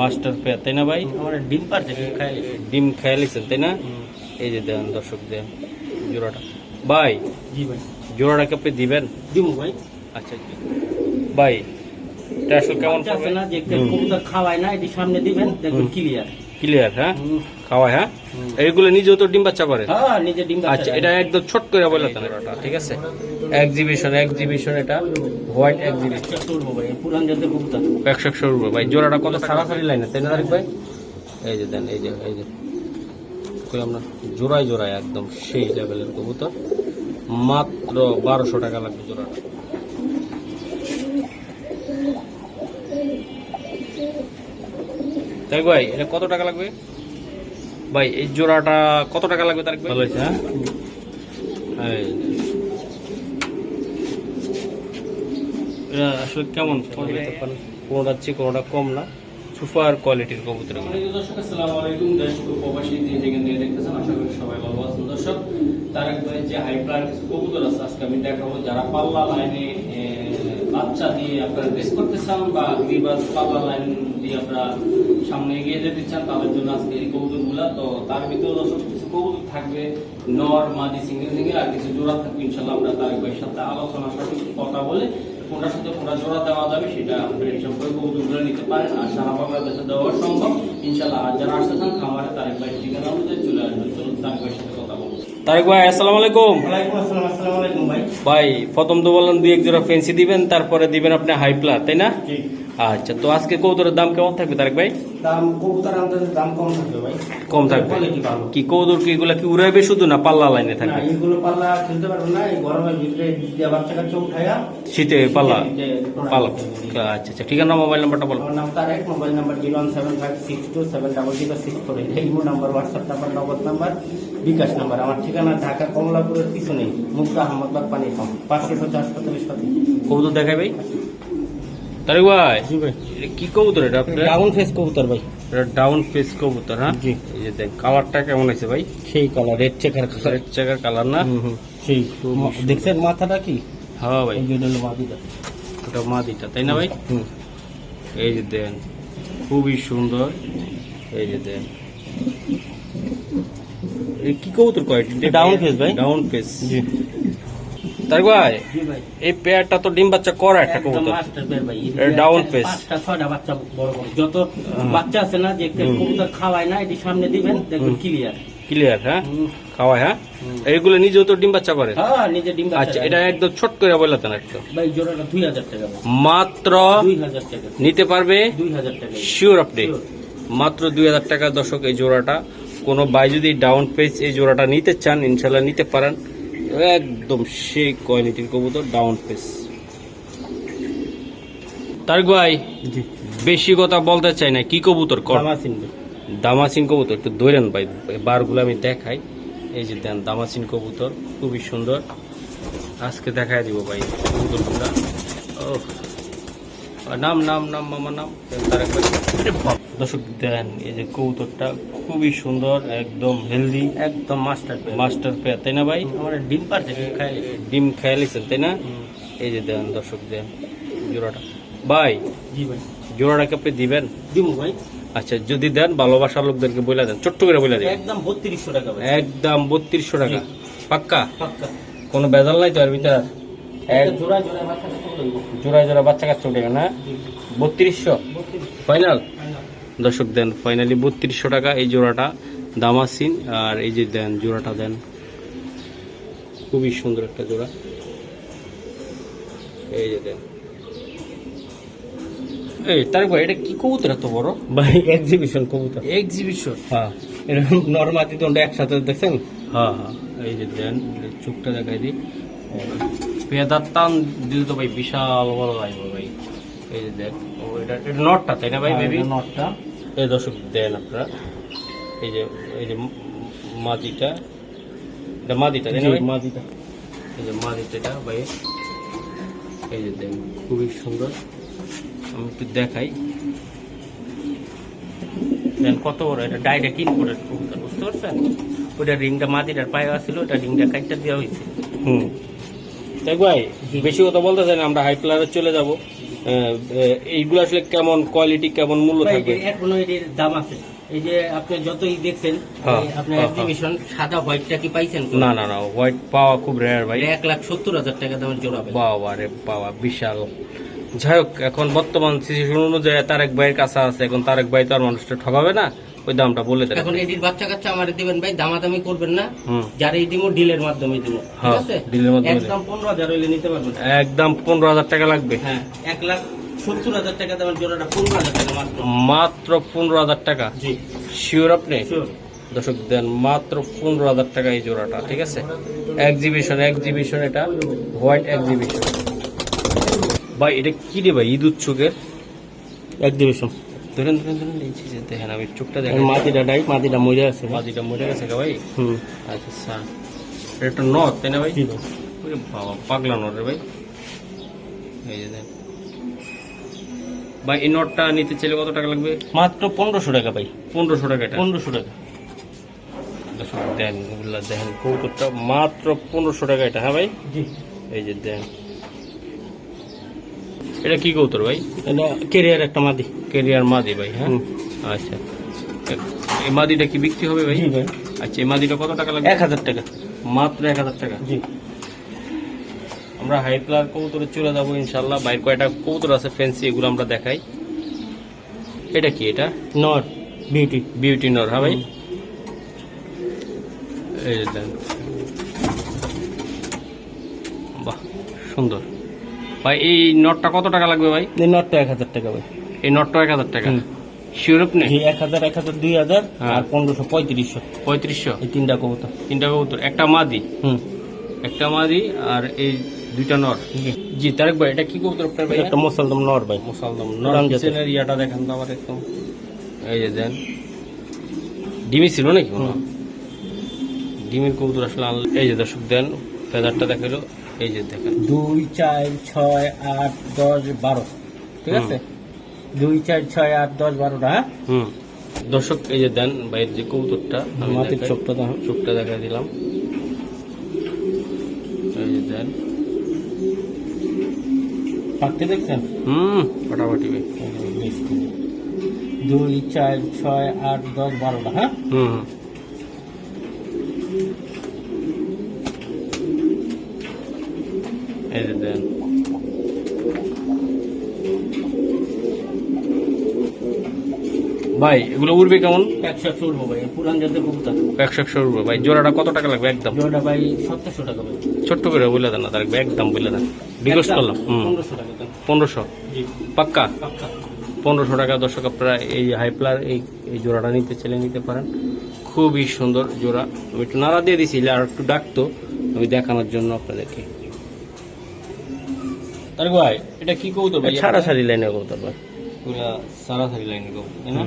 Master pair তাই না ভাই? আমার ডিম পারছে ডিম খাই ডিম তাই না? এই যে দেন দর্শক দেন জোড়াটা। ভাই জি ভাই। জোড়াটা কি আপনি দিবেন? দিমু ভাই। আচ্ছা জি। ভাই এটা আসলে কেমন আছে না যে কবুতর খাওয়ায় না এটি সামনে দিবেন দেখবেন ক্লিয়ার ক্লিয়ার হ্যাঁ? খাওয়ায় হ্যাঁ? এইগুলো নিজেও তো ডিম বাচ্চা করে? হ্যাঁ নিজে ডিম আচ্ছা এটা একদম ছোট করে বলে ঠিক আছে? এক্সিবিশন এক্সিবিশন এটা। হোয়াইট এক্সিবিশন একশো একশো রুপে ভাই জোড়াটা কত সারাসারি লাইনে তাই না তারিক ভাই? এই যে দেন এই যে এই যে। আমরা? জোড়ায় জোড়ায় একদম সেই লেভেলের কবুতর। মাত্র বারোশো টাকা লাগবে জোড়াটা। তাই ভাই এটা কত টাকা লাগবে? ভাই এই জোড়াটা কত টাকা লাগবে ভাই? ভালো হয়েছে হ্যাঁ এই যে। আসলে কেমন কোনোটা চেয়ে কোনোটা কম না। সুপার কোয়ালিটির কবুতর দর্শক, আসসালামু আলাইকুম। দেশ প্রবাসী যে যেখান থেকে দেখতেছেন, আশা করি সবাই ভালো আছেন। দর্শক তার একবার যে হাইপ্লার কবুতর আছে, আজকে আমি দেখাবো। যারা পাল্লা লাইনে বাচ্চা দিয়ে আপনারা রেস করতে চান বা রিভার পাল্লা লাইন দিয়ে আপনারা সামনে এগিয়ে যেতে চান, তাদের জন্য আজকে এই কবুতরগুলা। তো তার ভিতরে দর্শক, কিছু কবুতর থাকবে। নর মাদি সিঙ্গেল সিঙ্গেল আর কিছু জোড়া থাকবে। ইনশাল্লাহ আমরা তার একবার সাথে আলোচনা সঠিক কথা বলে কোনটার সাথে কোনটা জোড়া দেওয়া যাবে সেটা আপনারা হিসাব করে কবুতরগুলো নিতে পারেন আর সারা বাংলাদেশে দেওয়া সম্ভব। ইনশাল্লাহ আর যারা আসতে চান খামারে তারেক ভাই ঠিকানা অনুযায়ী চলে আসবেন। চলুন তারেক ভাইয়ের সাথে কথা বলব। তারেক ভাই আসসালামু আলাইকুম। আসসালাম আলাইকুম ভাই। ভাই প্রথম তো বললেন দুই এক জোড়া ফেন্সি দিবেন তারপরে দিবেন আপনি হাই প্লা তাই না? আচ্ছা তো আজকে কৌতরের দাম কেমন থাকবে তারেক ভাই? দাম কবুতর আমাদের দাম কম থাকবে ভাই। কম থাকবে? কি কৌদর কি এগুলা কি উড়াইবে শুধু না পাল্লা লাইনে থাকবে? এগুলো পাল্লা খেলতে পারব না এই গরমের ভিতরে বাচ্চা কাচ্চা শীতে পাল্লা? পাল্লা। আচ্ছা আচ্ছা ঠিকানা মোবাইল নাম্বারটা বলো। নাম Tarek mobile number zero one seven five six two seven double zero six four এই number WhatsApp number Nagad number bKash number আমার ঠিকানা ঢাকা কমলাপুরের পিছনে মুক্তা আহমদবাদ পানি পাম্প পাঁচশো সত্তর হাসপাতালের সাথে কবুতর দেখাই ভাই। তারেক ভাই জি ভাই। এটা কি কবুতর এটা আপনার? ডাউন ফেস কবুতর ভাই। এটা ডাউন ফেস কবুতর হ্যাঁ? জি। এই যে দেখ কালারটা কেমন আছে ভাই? সেই colour red checker colour. Red checker colour না? সেই দেখছেন মাথাটা কি? হ্যাঁ ভাই। এই হলো মাদিটা। ওটা মাদিটা তাই না ভাই? হুম। এই যে দেন খুবই সুন্দর। এই যে দেন। কি কবুতর কোয়ালিটি ডাউন ফেস ভাই। Down face. জি। তার ভাই। এই পেয়ারটা তো ডিম বাচ্চা করা একটা কবুতর। face। পাঁচটা ছয়টা বাচ্চা বড় বড়। যত বাচ্চা আছে না যে কবুতর খাওয়ায় না এটি সামনে দিবেন দেখবেন ক্লিয়ার ক্লিয়ার হ্যাঁ? খাওয়ায় হ্যাঁ? এইগুলো নিজেও তো ডিম বাচ্চা করে? হ্যাঁ আচ্ছা এটা একদম ছোট করে বলে দেন একটু। ভাই জোড়াটা দুই হাজার টাকা ভাই। মাত্র নিতে পারবে? শিওর আপনি। মাত্র দুই হাজার টাকা দর্শক এই জোড়াটা। কোনো ভাই যদি ডাউন পেজ এই জোড়াটা নিতে চান ইনশাল্লাহ নিতে পারেন। একদম সেই কোয়ালিটির কবুতর ডাউন পেস তার ভাই বেশি কথা বলতে চাই না কি কবুতর দামাসিন দামাসিন কবুতর একটু ধরেন ভাই বারগুলো আমি দেখাই। এই যে দেন দামাসিন কবুতর খুবই সুন্দর। আজকে দেখাই দিব ভাই কবুতরগুলা। ও নাম নাম নাম মামার নাম ভাই দর্শক দেন এই যে কবুতরটা খুবই সুন্দর একদম হেলদি একদম মাস্টার মাস্টার পেয়ার তাই না ভাই? আমার ডিম পারছে ডিম খেয়ে লিছেন তাই না? এই যে দেন দর্শক দেন জোড়াটা। ভাই জি ভাই। জোড়াটা কি আপনি দিবেন? দিমু ভাই। আচ্ছা যদি দেন ভালোবাসার লোকদেরকে বলে দেন ছোট্ট করে বলে দেন। একদম বত্রিশশো টাকা একদম বত্রিশশো টাকা। পাক্কা? পাক্কা। কোনো বেজাল নাই তো আর ভিতরে? এক একটা জোড়া জোড়া বাচ্চা কাচ্চা জোড়ায় জোড়া বাচ্চা কাচ্চা উঠে না? বত্রিশশো। ফাইনাল দর্শক দেন ফাইনালি বত্রিশশো টাকা এই জোড়াটা দামাসিন আর এই যে দেন জোড়াটা দেন খুবই সুন্দর একটা জোড়া। এই যে দেন। এই তার ভাই এটা কি কবুতর এত বড়? ভাই এক্সিবিশন কবুতর। এক্সিবিশন হ্যাঁ এরকম নর্মালি তোমরা একসাথে দেখছেন? হ্যাঁ হ্যাঁ এই যে দেন চোখটা দেখাই দিই। পেদার টান দিল তো ভাই বিশাল বড় লাগবে ভাই। এই যে দেন ও এটা এটা নটটা তাই না ভাই বেবি নটটা। এই দর্শক দেন আপনারা। এই যে এই যে মাদিটা। এটা মাদিটা তাই না ভাই? মাদিটা। এই যে মাদিটা এটা ভাই। এই যে দেন খুবই সুন্দর। আমি একটু দেখাই। দেন কত বড় এটা কিন করে কবুতর, বুঝতে পারছেন? ওটা রিংটা মাদিটার পায়ে আসছিল ওটা রিংটা কাটটা দেওয়া হয়েছে। হুম। দেখ ভাই বেশি কথা বলতে চাই না আমরা হাই প্লারে চলে যাব। এইগুলো আসলে কেমন কোয়ালিটি কেমন মূল্য থাকবে? এখনও দাম আছে? এই যে আপনি যতই দেখছেন হ্যাঁ, আপনার হ্যাঁ, এক্সিবিশন সাদা হোয়াইটটা কি পাইছেন না না না হোয়াইট পাওয়া খুব রেয়ার ভাই। এক লাখ সত্তর হাজার টাকা দামের জোড়া বাবা রে বাবা বিশাল। যাই হোক এখন বর্তমান সিচুয়েশন অনুযায়ী তারেক ভাইয়ের কাছে আছে এখন তারেক ভাই তো আর মানুষটা ঠকাবে না। ওই দামটা বলে দেন। এখন এটির বাচ্চা কাচ্চা আমার দিবেন ভাই দামাদামি করবেন না যারা এই ডিলের মাধ্যমে দিব ঠিক হ্যাঁ, আছে? deal-এর মাধ্যমে একদম পনেরো হাজার হইলে নিতে পারবেন। একদম পনেরো হাজার টাকা লাগবে। হ্যাঁ এক লাখ টাকা দামের জোড়াটা টাকা মাত্র। মাত্র পনেরো হাজার টাকা? জি। শিওর আপনি। দর্শক দেন মাত্র পনেরো হাজার টাকা এই জোড়াটা ঠিক আছে? এক্সিবিশন এক্সিবিশন এটা হোয়াইট এক্সিবিশন ভাই এটা কি রে ভাই? ঈদ উৎসুকের এক্সিবিশন ধরেন ধরেন ধরেন এই যে দেখেন আমি চোখটা দেখেন মাটিটা ডাই মাটিটা মরে আছে। মাদিটা মরে গেছে গা ভাই? হুম। আচ্ছা স্যার এটা নথ তাই না ভাই? ওরে বাবা পাগলা নট রে ভাই। এই যে দেন ভাই এই নটটা নিতে চাইলে কত টাকা লাগবে? মাত্র পনেরোশো টাকা ভাই। পনেরোশো টাকা এটা? পনেরোশো টাকা। এগুলা দেখেন কৌতুকটা মাত্র পনেরোশো টাকা এটা হ্যাঁ ভাই? জি। এই যে দেন এটা কি কৌতর ভাই? এটা কেরিয়ার একটা মাদি। কেরিয়ার মাদি ভাই হ্যাঁ? আচ্ছা। এই মাদিটা কি বিক্রি হবে ভাই? জি ভাই। আচ্ছা এই মাদিটা কত টাকা লাগবে? এক হাজার টাকা। মাত্র এক হাজার টাকা? জি। আমরা হাই কালার কবুতরে চলে যাব ইনশাল্লাহ বাইর কয়টা কবুতর আছে ফ্যান্সি এগুলো আমরা দেখাই। এটা কি এটা? নট বিউটি বিউটি নর হ্যাঁ ভাই? এই বাহ সুন্দর। ভাই এই নটটা কত টাকা লাগবে ভাই? এই নটটা এক হাজার টাকা ভাই। এই নটটা এক হাজার টাকা? এক হাজার এক হাজার দুই হাজার হ্যাঁ। আর পনেরোশো পঁয়ত্রিশশো। পঁয়ত্রিশশো? এই তিনটা কবুতর। তিনটা কবুতর। একটা মাদি? হুম। একটা মাদি আর এই দুইটা নর? জি। তারেক ভাই এটা কি কবুতর আপনার ভাই একটা মুসলদম নর ভাই। মুসালদম। ইয়াটা দেখেন তো আমার একদম। এই যে দেন। ডিমি ছিল নাকি কোনো? ডিমের কবুতর আসলে এই যে দর্শক দেন ফেদারটা দেখাল। এই যে দেখেন। দুই চার ছয় আট দশ বারো। ঠিক আছে? দুই চার ছয় আট দশ বারোটা হ্যাঁ? হুম। দর্শক এই যে দেন বাইরের যে আমি মাটির। চোখটা দেখো চোখটা দেখা দিলাম। এই যে দেন। পাখতে দেখছেন? হুম ফাটাফাটি দুই চার ছয় আট দশ বারোটা হ্যাঁ? হুম। এই যে দেন ভাই এগুলো উড়বে কেমন? একশো একশো উঠবো ভাই পুরান জাতের কবুতর। একশো একশো উড়বে। ভাই জোড়াটা কত টাকা লাগবে একদম? জোড়া ভাই সতেরোশো টাকা ভাই। ছোট্ট করে বলে দেন না তার একদম বলে দেন। রিকোয়েস্ট করলাম পনেরোশো টাকা পনেরোশো? পাক্কা? পাক্কা। পনেরোশো টাকা দর্শক আপনারা এই হাইপ্লার এই এই জোড়াটা নিতে চাইলে নিতে পারেন। খুবই সুন্দর জোড়া। আমি একটু নাড়া দিয়ে দিছি আর একটু ডাকতো আমি দেখানোর জন্য আপনাদেরকে। তার ভাই এটা কি কবুতর ভাই? ছাড়া সারি লাইনে কবুতর ভাই। পুরা সারাসারি লাইনে কবুতর তাই না?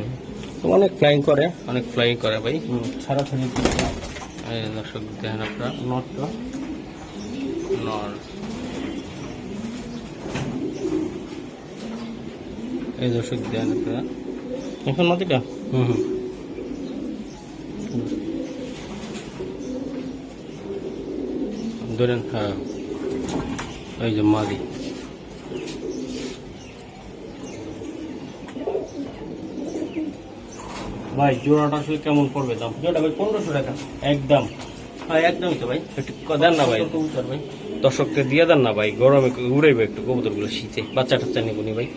অনেক ফ্লাইং করে। অনেক ফ্লাইং করে ভাই। ছাড়া সারি দর্শক দেখেন আপনারা নটটা। নর। এই দর্শক দেখেন আপনারা। এখন মাটিটা হুম হুম। ধরেন হ্যাঁ। এই যে মাদি। ভাই জোড়াটা আসলে কেমন পড়বে দাম? জোড়া ভাই পনেরোশো টাকা। একদম। হ্যাঁ একদমই তো ভাই। একটু দেন না ভাই। কবুতর ভাই। দর্শককে দিয়ে দেন না ভাই গরমে উড়াইবে একটু কবুতরগুলো শীতে। বাচ্চা টাচ্চা নিবো নি ভাই?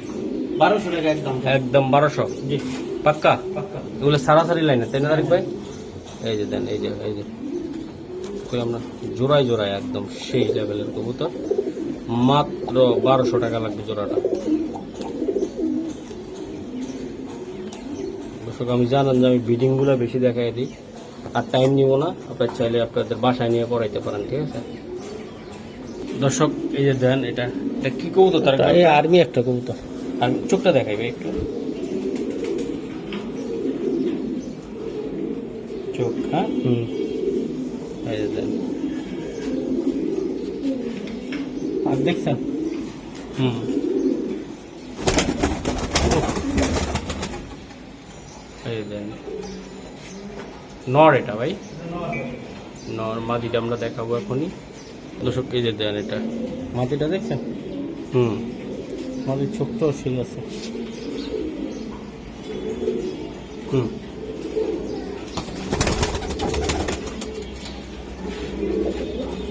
বারোশো টাকা একদম। একদম বারোশো? জি। পাক্কা? পাক্কা। এগুলো সারাসারি লাইনে তাই না তারিক ভাই? এই যে দেন এই যে এই যে। কই আমরা? জোড়ায় জোড়ায় একদম সেই লেভেলের কবুতর। মাত্র বারোশো টাকা লাগবে জোড়াটা। দর্শক আমি জানেন যে আমি বিডিংগুলো বেশি দেখাই দিই। আর টাইম নিব না আপনার চাইলে আপনাদের বাসায় নিয়ে পড়াইতে পারেন ঠিক আছে? দর্শক এই যে দেন এটা এটা কি কবুতর তার? এই আর্মি একটা কবুতর। আর চোখটা দেখাইবে একটু। চোখ হ্যাঁ? হুম। এই যে দেন। আর দেখছেন? হুম। দেন। নর এটা ভাই। নর মাদিটা আমরা দেখাবো এখনই। দর্শক এই যে দেন এটা। মাটিটা দেখছেন? হুম। আমাদের চোখটাও সেই আছে। হুম।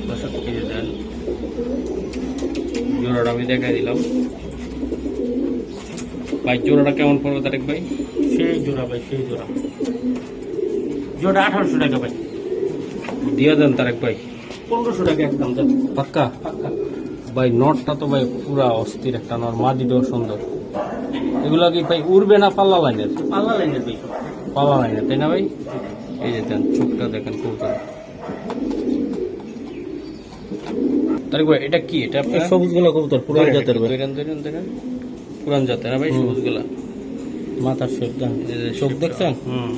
দর্শক এই যে দেন। জোড়াটা আমি দেখাই দিলাম। ভাই জোড়াটা কেমন পড়বে তারেক ভাই? সেই জোড়া ভাই সেই জোড়া। জোড়া আঠারোশো টাকা ভাই। দিয়ে দেন তারেক ভাই। পনেরোশো টাকা একদম দেন। পাক্কা? পাক্কা। ভাই নটটা তো ভাই পুরা অস্থির একটা মাদিটাও সুন্দর। এগুলো কি ভাই উড়বে না পাল্লা লাইনের? পাল্লা লাইনের ভাই। পাল্লা লাইনের তাই না ভাই? এই যে দেন চোখটা দেখেন কবুতর তারেক ভাই এটা কি? এটা আপনার? সবুজগুলো কবুতর পুরান জাতের ভাই। পুরান জাতের না ভাই। সবুজগুলা। মাথার শেপ দেন। যে চোখ দেখছেন? হুম।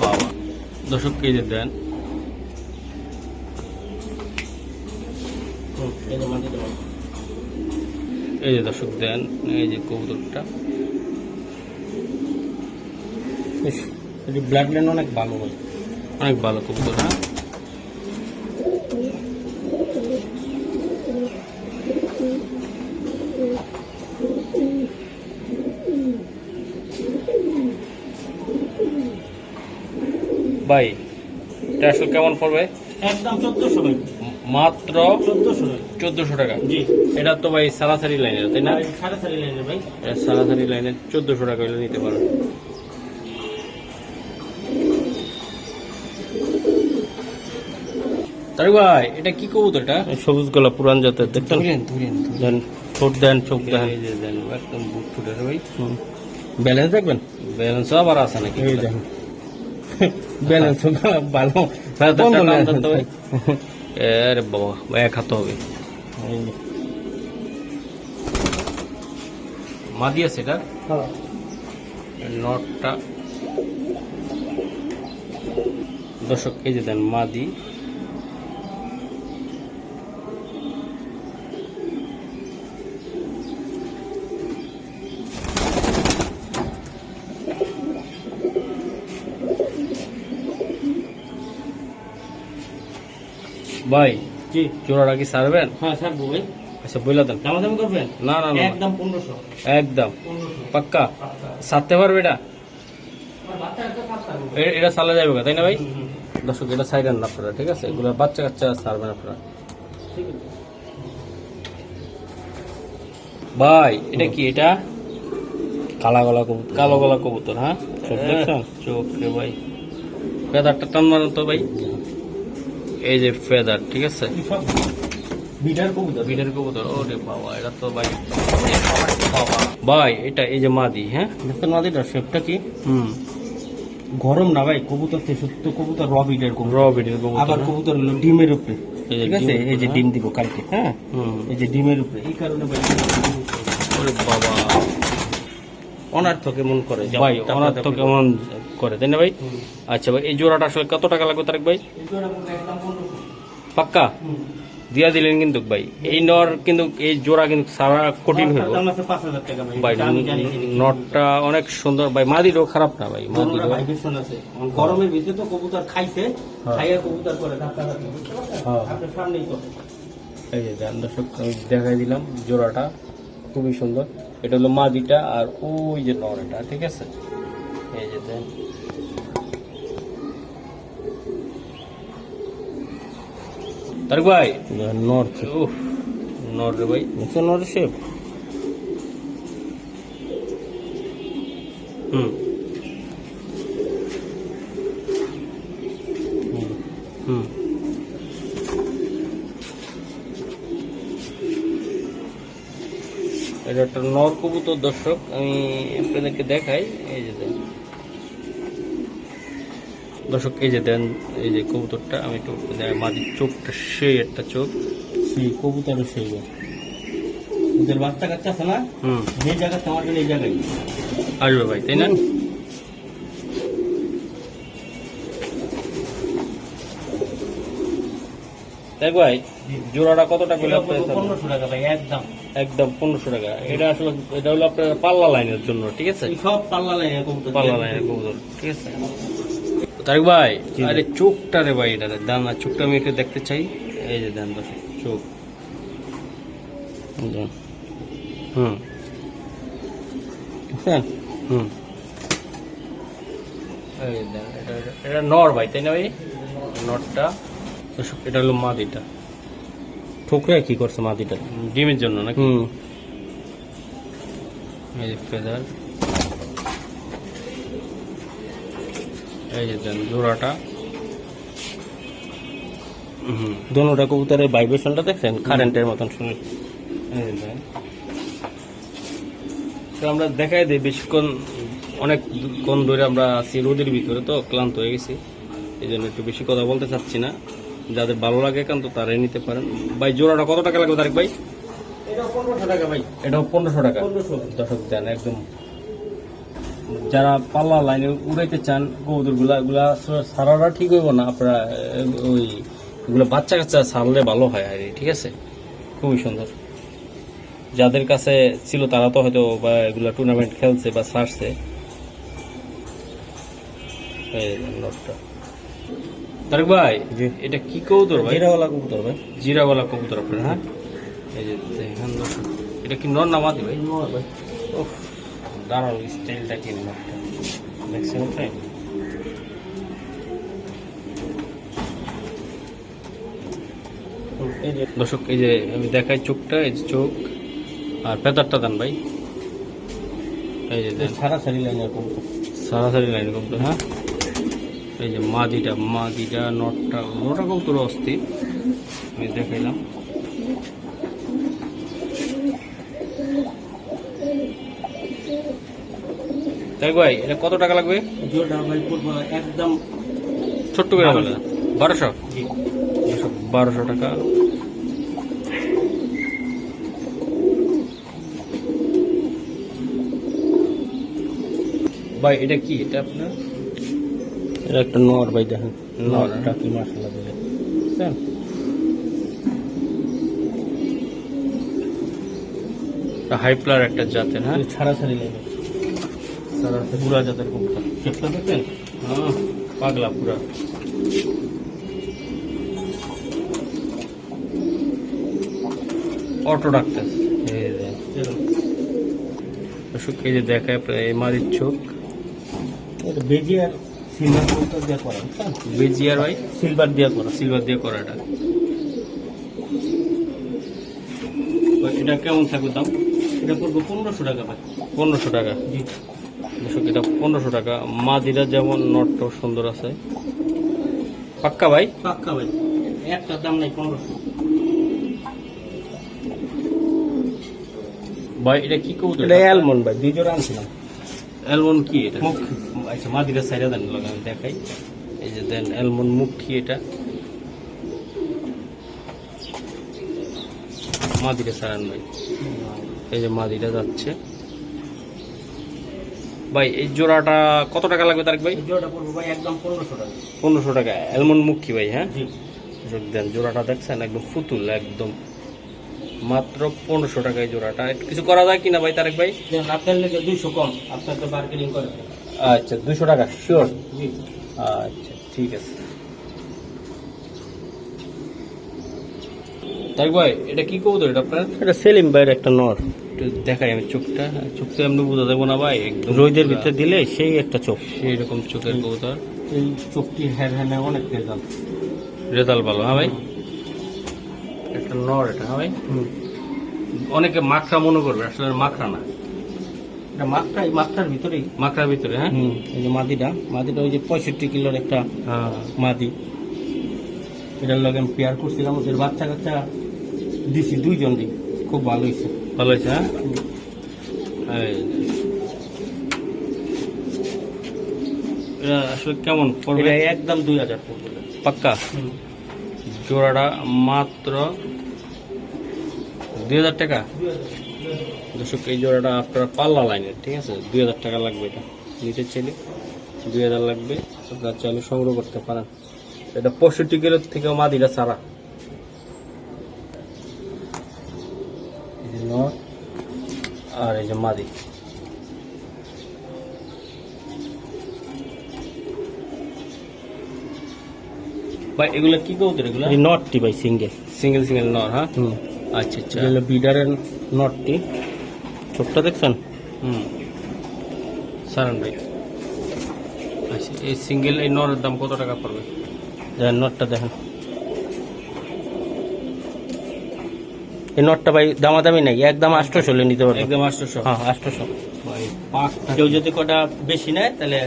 বাবা। দর্শক কেজি দেন। এই যে দর্শক দেন। এই যে কবুতরটা। ব্লাড লাইন অনেক ভালো অনেক ভালো কবুতর হ্যাঁ ভাই এটা কেমন পড়বে? একদম চোদ্দশো মাত্র চোদ্দশো টাকা। জি। এটা তো ভাই সারাসারি লাইনের তাই না? চারি লাইনের ভাই। সারাসারি লাইনের চোদ্দশো টাকা হলে নিতে পারো। তারি ভাই এটা কি কবুতর এটা? সবুজ গোলা পুরান জাতের ধরেন দেন ঠোঁট দেন চোখ দেন। এই যে দেন একদম বুট ফুটে ভাই। ব্যালেন্স দেখবেন? ব্যালেন্স আবার আছে নাকি? এই দেখেন। ব্যালেন্স ভালো। হ্যাঁ। আরে বাবা এক হাতে হবে। এটা? নটটা। দর্শক এই যে দেন মাদি। ভাই জি। চোরাটা কি সারবেন? হ্যাঁ স্যার ভাই। আচ্ছা বইলা দেন। দামাদামি করবেন? না না না একদম পনেরোশো। একদম। পাক্কা? সারতে পারবে এটা? এটা চালা যাবে তাই না ভাই? দর্শক এটা সাইডেন না আপনারা ঠিক আছে? এগুলো বাচ্চা কাচ্চা ছাড়বেন আপনারা। ভাই এটা কি এটা? কালা গলা কবুতর কালো গলা কবুতর হ্যাঁ? চোখ দেখছেন? চোখ রে ভাই। ফেদারটা টান মারেন তো ভাই। এই যে ফেদার ঠিক আছে? বিডার কবুতর। বিডের কবুতর ওরে বাবা এটা তো ভাই ভাই এটা এই যে মাদি হ্যাঁ? দেখছেন মাদিটার শেপটা কি? হুম। গরম না ভাই কবুতর থেকে সত্য কবুতর র বিডের র কবুতর বিডের আবার কবুতর? কবুতর হলো ডিমের উপরে। এই যে ঠিক আছে? এই যে ডিম দিব কালকে হ্যাঁ? এই যে ডিমের উপরে। এই কারণে ভাই ওরে বাবা। অনার্থ কেমন করে। ভাই ওনার তো কেমন করে তাই না ভাই? আচ্ছা ভাই এই জোড়াটা আসলে কত টাকা লাগবে তারেক ভাই? পাক্কা? দিয়া দিলেন কিন্তু ভাই এই নর কিন্তু এই জোড়া কিন্তু সারা কঠিন ভাই। নটটা অনেক সুন্দর ভাই মাদিরও খারাপ না ভাই মাদিরও গরমের ভিতরে তো কবুতর খাইছে হ্যাঁ। খাইয়া কবুতর করে ধাক্কা ধাক্কি, বুঝতে পারছেন? হ্যাঁ। আপনার সামনেই এই যে দর্শক আমি দেখাই দিলাম জোড়াটা খুবই সুন্দর। এটা হলো মাদিটা আর ওই যে নর এটা ঠিক আছে? এই যে দেন। তারক ভাই? নর্থ উফ নর রে ভাই। নরের shape? হুম। হুম। এটা একটা নর কবুতর দর্শক আমি আপনাদেরকে দেখাই। এই যে দেন। দর্শক এই যে দেন এই যে কবুতরটা আমি একটু মাটির চোখটা সেই একটা চোখ। সেই কবুতরের সেই ওদের বাচ্চা কাচ্চা আছে না? হুম। যে জায়গা তোমার জন্য এই জায়গায়। আসবে ভাই তাই না? দেখ ভাই জোড়াটা কত টাকা পনেরোশো টাকা ভাই একদম। একদম পনেরোশো টাকা। এটা আসলে এটা হলো আপনার পাল্লা লাইনের জন্য ঠিক আছে? সব পাল্লা লাইনে কবুতর। পাল্লা লাইনের কবুতর ঠিক আছে? তারেক ভাই আরে চোখটা রে ভাই এটা দাম না চোখটা আমি একটু দেখতে চাই। এই যে দেন চোখ। হুম। হুম। এই যে দেন, এটা নর ভাই তাই না ভাই? দর্শক এটা হলো মাদিটা। ঠোকরে কি করছে মাটিটা? ডিমের জন্য নাকি? হুম। এই ফেদার। এই যে দেন জোড়াটা। হুম। দোনোটা কবুতরের ভাইব্রেশনটা দেখছেন? কারেন্টের মতন শুনে। এই দেন। তো আমরা দেখাই দিই বেশিক্ষণ অনেক অনেকক্ষণ ধরে আমরা আছি রোদের ভিতরে তো ক্লান্ত হয়ে গেছি। এই জন্য একটু বেশি কথা বলতে চাচ্ছি না। যাদের ভালো লাগে একান্ত তারাই নিতে পারেন। ভাই জোড়াটা কত টাকা লাগবে তারিখ ভাই? এটা পনেরোশো টাকা দর্শক দেন একদম। যারা পাল্লা লাইনে উড়াইতে চান কবুতরগুলা এগুলা সারাটা ঠিক হইব না। আপনারা ওই এগুলো বাচ্চা কাচ্চা সারলে ভালো হয় আর ঠিক আছে? খুবই সুন্দর। যাদের কাছে ছিল তারা তো হয়তো বা এগুলো টুর্নামেন্ট খেলছে বা সারছে এই নটটা। তারেক ভাই। এটা কি কবুতর ভাই? জিরাওয়ালা কবুতর ভাই। জিরাওয়ালা কবুতর আপনার হ্যাঁ? এই যে দেখেন দর্শক এটা কি নর না মাদি ভাই? ভাই। উফ, দাঁড়াও স্টাইলটা কি দেখছেন যে। দর্শক এই যে আমি দেখাই চোখটা এই যে চোখ। আর পেতারটা দেন ভাই। এই যে সারা সারি লাইনের কবুতর। সারাসারি লাইন কবুতর হ্যাঁ? এই যে মাদিটা মাদিটা নটটা নটা কবুতর অস্থির। আমি দেখাইলাম। তাই ভাই এটা কত টাকা লাগবে? একদম ছোট্ট করে বলে। বারোশো বারোশো টাকা। ভাই এটা কি? এটা আপনার? এটা একটা নর ভাই দেখেন। নর, নরটা কি মশলা দিলে বুঝছেন হাইপ্লার একটা জাতের হ্যাঁ? ছাড়া ছাড়ি সারা পুরা জাতের কবুতর শেপটা দেখছেন হ্যাঁ পাগলা পুরা। অটো ডাক্তার এই যে এই যে দেখায় এই মারির চোখ। এটা বেজি আর সিলভার কবুতর দিয়ে করা বুঝছেন বেজিয়ার ভাই সিলভার দিয়ে করা। সিলভার দিয়ে করা এটা। এটা কেমন থাকবে দাম? এটা পড়ব পনেরোশো টাকা ভাই। পনেরোশো টাকা? জি। দর্শক এটা পনেরোশো টাকা। মাদিরা যেমন নটটাও সুন্দর আছে। পাক্কা ভাই? পাক্কা ভাই। একটা দাম নাই পনেরোশো। ভাই এটা কি কবুতর? এটা অ্যালমন্ড ভাই দুই জোড়া আনছিলাম। অ্যালমন কি এটা? মুখ আচ্ছা মাদিরা সাইডে দেন আমি দেখাই। এই যে দেন অ্যালমন মুখ এটা। মাদিরা সারান ভাই। এই যে মাদিরা যাচ্ছে। ভাই এই জোড়াটা কত টাকা লাগবে তারেক ভাই? জোড়াটা পড়ব ভাই একদম পনেরোশো টাকা। পনেরোশো টাকা অ্যালমন মুখ ভাই হ্যাঁ? দেন জোড়াটা দেখছেন একদম ফুতুল একদম। মাত্র পনেরোশো টাকায় জোড়াটা। একটু কিছু করা যায় কিনা ভাই তারেক ভাই? আপনার দুইশো কম আপনার তো মার্কেটিং করে। আচ্ছা দুশো টাকা শিওর আচ্ছা ঠিক আছে। তারেক ভাই এটা কি কবুতর এটা আপনার? এটা সেলিম ভাইয়ের একটা নর। একটু দেখাই আমি চোখটা। চোখটা এমনি বোঝা দেবো না ভাই একদম রোদের ভিতরে দিলে সেই একটা চোখ। সেই রকম চোখের কবুতর। এই চোখটি হ্যাঁ হ্যাঁ অনেক রেজাল্ট। রেজাল্ট ভালো হ্যাঁ ভাই? একটা নর এটা হ্যাঁ ভাই? অনেকে মাখরা মনে করবে আসলে মাখরা না। এটা মাত্রা এই মাত্রার ভিতরেই। মাখরার ভিতরে হ্যাঁ? হুম এই যে মাদিটা মাদিটা ওই যে পঁয়ষট্টি কিলোর একটা হ্যাঁ। মাদি। এটার লগে আমি পেয়ার করছিলাম ওদের বাচ্চা কাচ্চা দিছি দুইজন দিই খুব ভালো হয়েছে ভালো হয়েছে হ্যাঁ? এটা আসলে কেমন পড়বে? একদম দুই হাজার পড়বে। পাক্কা? জোড়াটা মাত্র দুই হাজার টাকা। দর্শক এই জোড়াটা আপনার পাল্লা লাইনের ঠিক আছে? দুই হাজার টাকা লাগবে এটা। নিতে চাইলে দুই হাজার লাগবে। আপনার চাইলে সংগ্রহ করতে পারেন। এটা পঁয়ষট্টি কিলোর থেকে ছাড়া। এই আর এই যে মাদি। ভাই এগুলো কি কবুতর এগুলো? নটটি ভাই সিঙ্গেল। সিঙ্গেল সিঙ্গেল নর হ্যাঁ? আচ্ছা আচ্ছা। বিডারের নটটি। চোখটা দেখছেন? হুম। সারান ভাই। আচ্ছা এই সিঙ্গেল এই নরের দাম কত টাকা পড়বে? দেখেন নটটা দেখেন। এই নটটা ভাই দামাদামি নাই একদম আষ্টশো নিতে পারবে একদম আটশোশো হ্যাঁ আষ্টশো কেউ যদি কটা বেশি নেয় তাহলে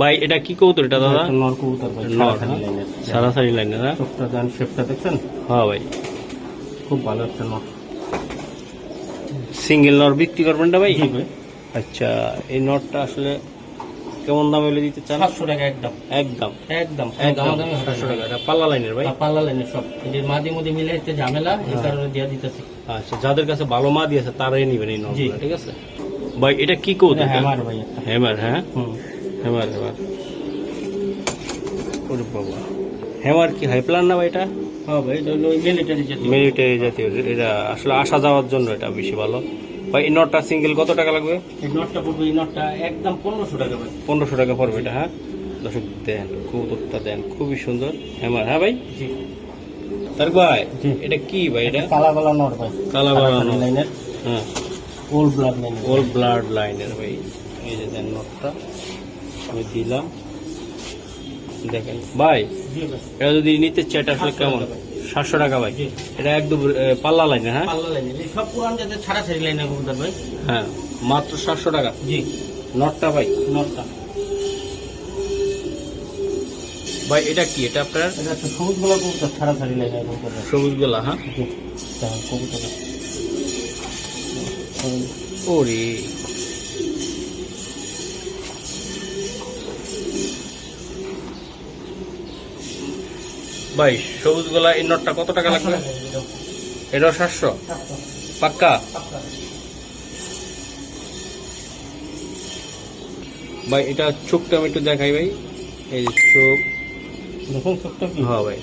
ভাই এটা কি কবুতর এটা দাদা? নর কবুতর ভাই সারাসারি লাইনের। সারাসারি লাইনে না চোখটা দেন শেপটা দেখছেন? হ্যাঁ ভাই। খুব ভালো একটা নট সিঙ্গেল নর বিক্রি করবেন না ভাই? আচ্ছা এই নটটা আসলে কেমন দাম হলে দিতে চান? সাতশো টাকা একদম। একদম? একদম। একদম। সাতশো। টাকা। এটা পাল্লা লাইনের ভাই? পাল্লা লাইনের সব। যে মাঝে মধ্যে মিলে একটু ঝামেলা এই হ্যাঁ। কারণে দিয়ে দিতেছি। আচ্ছা যাদের কাছে ভালো মা দিয়েছে তারাই নিবেন এই নটগুলো। ঠিক আছে। ভাই এটা কি কবুতর হ্যাঁ ভাই হ্যামার হ্যাঁ? হ্যামার হ্যামার ওরে বাবা। হ্যামার কি হাই প্লান না ভাই এটা? হ্যাঁ ভাই মিলিটারি জাতীয়। মিলিটারি জাতীয়। এটা আসলে আসা যাওয়ার জন্য এটা বেশি ভালো। ভাই এই নটটা সিঙ্গেল কত টাকা লাগবে? এই নটটা পড়বে এই নটটা একদম পনেরোশো টাকা ভাই। পনেরোশো টাকা পড়বে এটা হ্যাঁ? দর্শক দেন কবুতরটা দেন খুবই সুন্দর। হ্যামার হ্যাঁ ভাই? জি। তার ভাই এটা কি ভাই এটা? কালা গলা নট ভাই। কালা গলা নট। লাইনের হ্যাঁ। ওল্ড ব্লাড লাইনের ওল ব্লাড লাইনের ভাই। এই যে দেন নটটা আমি দিলাম। দেখেন ভাই এটা যদি নিতে চাই এটা আসলে কেমন। সাতশো টাকা ভাই। এটা একদম পাল্লা লাইনে হ্যাঁ? পাল্লা লাইনের এই সব পুরান যাতে ছাড়াছাড়ি লাইনের কবুতর ভাই। হ্যাঁ মাত্র সাতশো টাকা। জি। নটটা ভাই। নটটা। ভাই এটা কি? এটা আপনার? এটা সবুজ গোলা কবুতর ছাড়াছাড়ি লাইনের কবুতর। সবুজ গোলা হ্যাঁ কবুতর। ওরে। ভাই সবুজ গোলা এই নটটা কত টাকা লাগবে? এটা সাতশো। পাক্কা? ভাই এটা চোখটা আমি একটু দেখাই ভাই। এই যে চোখ। দেখুন চোখটা কি? হ্যাঁ ভাই।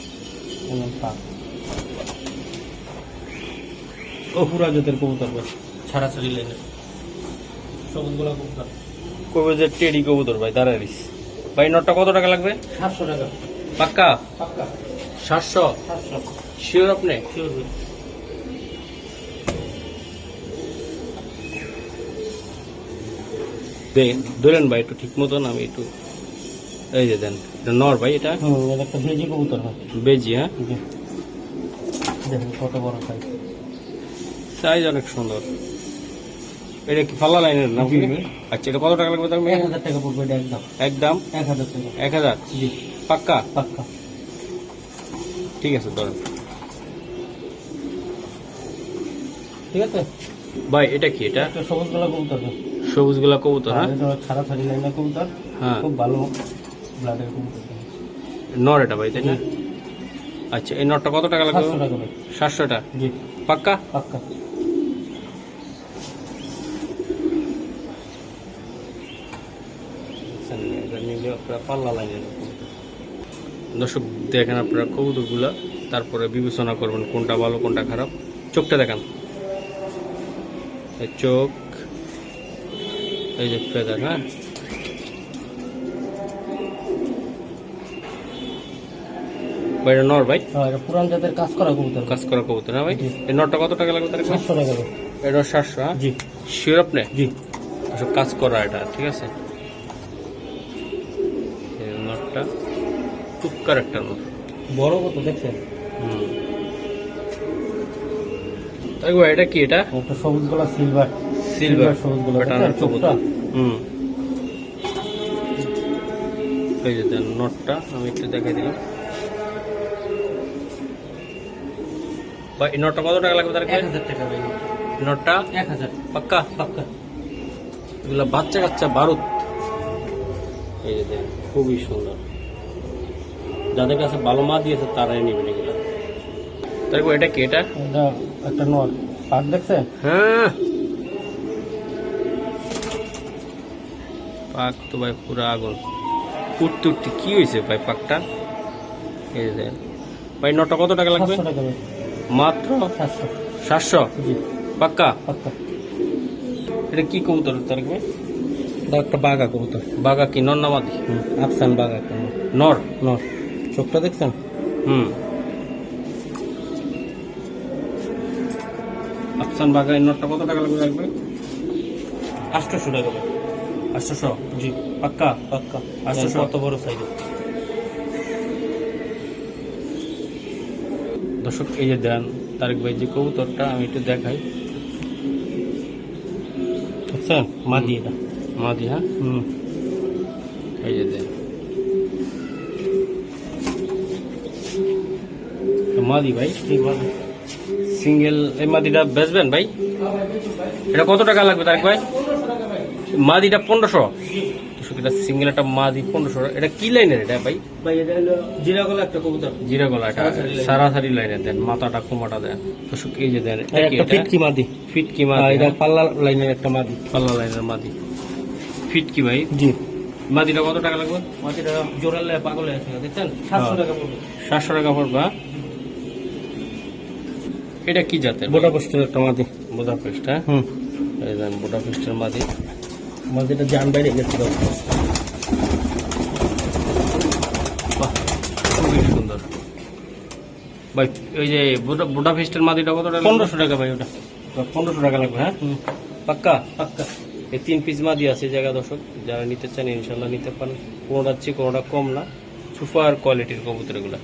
ও পুরা জাতের কবুতর ভাই। ছাড়াছাড়ি লাইনের সবুজ গোলা কবুতর। কবে যে টেডি কবুতর ভাই দাঁড়াইস ভাই নটটা কত টাকা লাগবে? সাতশো টাকা। পাক্কা? পাক্কা। সাতশো? শিওর আপনি? দেন ধরেন ভাই একটু ঠিক মতন আমি একটু এই যে দেন নর ভাই এটা? একটা ভেজি কবুতর বেজি হ্যাঁ? দেখুন কত বড় সাইজ সাইজ অনেক সুন্দর। এটা কি ফাল্লা লাইনের নাম। আচ্ছা এটা কত টাকা লাগবে তার এক হাজার টাকা পড়বে একদম। একদম? এক হাজার টাকা। এক হাজার? জি। পাক্কা? পাক্কা। ঠিক আছে ধরেন। ঠিক আছে? ভাই এটা কি এটা? একটা সবুজ গোলা কবুতর। সবুজ গোলা কবুতর হ্যাঁ? এটা ছাড়াছাড়ি লাইনের কবুতর। হ্যাঁ। খুব ভালো ব্লাডের কবুতর। নর এটা ভাই তাই না? আচ্ছা এই নটটা কত টাকা লাগবে? সাতশো টাকা জি। পাক্কা? পাক্কা। এটা আপনারা পাল্লা লাইনের দর্শক দেখেন আপনারা কবুতরগুলা তারপরে বিবেচনা করবেন কোনটা ভালো কোনটা খারাপ। চোখটা দেখান। এই চোখ এই যে ফেদার হ্যাঁ? বাইরে নর ভাই? হ্যাঁ এটা পুরান জাতের কাজ করা কবুতর। কাজ করা কবুতর হ্যাঁ ভাই? এই কত টাকা লাগবে তার সাতশো টাকা ভাই এটা সাতশো হ্যাঁ? জি। শিওর আপনি? জি। সব কাজ করা এটা ঠিক আছে? এই টুক্কার একটা নট বড় কত দেখছেন? তাই গো, এটা কি এটা? সবুজ গোলা সিলভার সিলভার সবুজ গোলা প্যাটার্নের চোখটা? হুম। এই যে দেন নটটা আমি একটু দেখাই দিলাম। বা এই নটটা কত টাকা লাগবে তার এক হাজার টাকা ভাই নটটা এক হাজার। পাক্কা? পাক্কা। এগুলো বাচ্চা কাচ্চা বারুদ। এই যে দেন খুবই সুন্দর। যাদের কাছে ভালো মা দিয়েছে তারাই নেবেন এগুলো তাই গো, এটা কি এটা? একটা নট পাক দেখছেন হ্যাঁ। পাক তো ভাই পুরো আগুন উঠতে উঠতে কি হয়েছে ভাই পাকটা? এই যে ভাই নটা কত টাকা লাগবে? মাত্র? সাতশো। সাতশো? পাক্কা? পাক্কা। এটা কি কবুতর তার একটা বাঘা কবুতর। বাঘা কি? নর না হুম, আফসান বাঘা নর। নর। নর। চোখটা দেখছেন? হুম। আফসান বাঘা এই কত টাকা লাগবে লাগবে আটশোশো টাকা আটশোশো? জি। পাক্কা? পাক্কা। আটশোশো। কত বড় সাইজ? দর্শক এই যে দেন তারেক ভাই যে কবুতরটা আমি একটু দেখাই। মা দিয়ে এটা মাদি হ্যাঁ? হুম। এই যে দেন মাদি ভাই। সিঙ্গেল এই মাদিটা বেচবেন ভাই? এটা কত টাকা লাগবে তারেক ভাই? মাদিটা পনেরোশো। এটা সিঙ্গেল একটা মাদি পনেরোশো। এটা কি লাইনের এটা ভাই? ভাই এটা হলো জিরা গলা একটা কবুতর। জিরা গলা এটা। সারাসারি। লাইনের দেন মাথাটা কুমাটা দেন। দর্শক এই যে দেন একটা ফিটকি মাদি। ফিটকি মাদি এটা হ্যাঁ? পাল্লা লাইনের একটা মাদি। পাল্লা লাইনের মাদি। ফিটকি ভাই? জি। মাদিটা কত টাকা লাগবে? মাদিটা জোরালে পাগল আছে দেখছেন? সাতশো হ্যাঁ। টাকা পড়বে। সাতশো টাকা পড়বা এটা কি জাতের বোটা পোস্টের একটা মাদি। বোদা পেস্ট হ্যাঁ? হুম। এই দেন বোদা পেস্টের মাদি। মাদিটা জান বাইরে গেছিল বাহ খুবই সুন্দর। ভাই ওই যে বোদা বোদা পেস্টের মাদিটা কত টাকা পনেরোশো টাকা ভাই ওটা। পনেরোশো টাকা লাগবে হ্যাঁ? পাক্কা? পাক্কা। এই তিন পিস মাদি আছে জায়গা দর্শক। যারা নিতে চান ইনশাল্লাহ নিতে পারেন। কোনোটা চেয়ে কোনোটা কম না। সুপার কোয়ালিটির কবুতর এগুলা।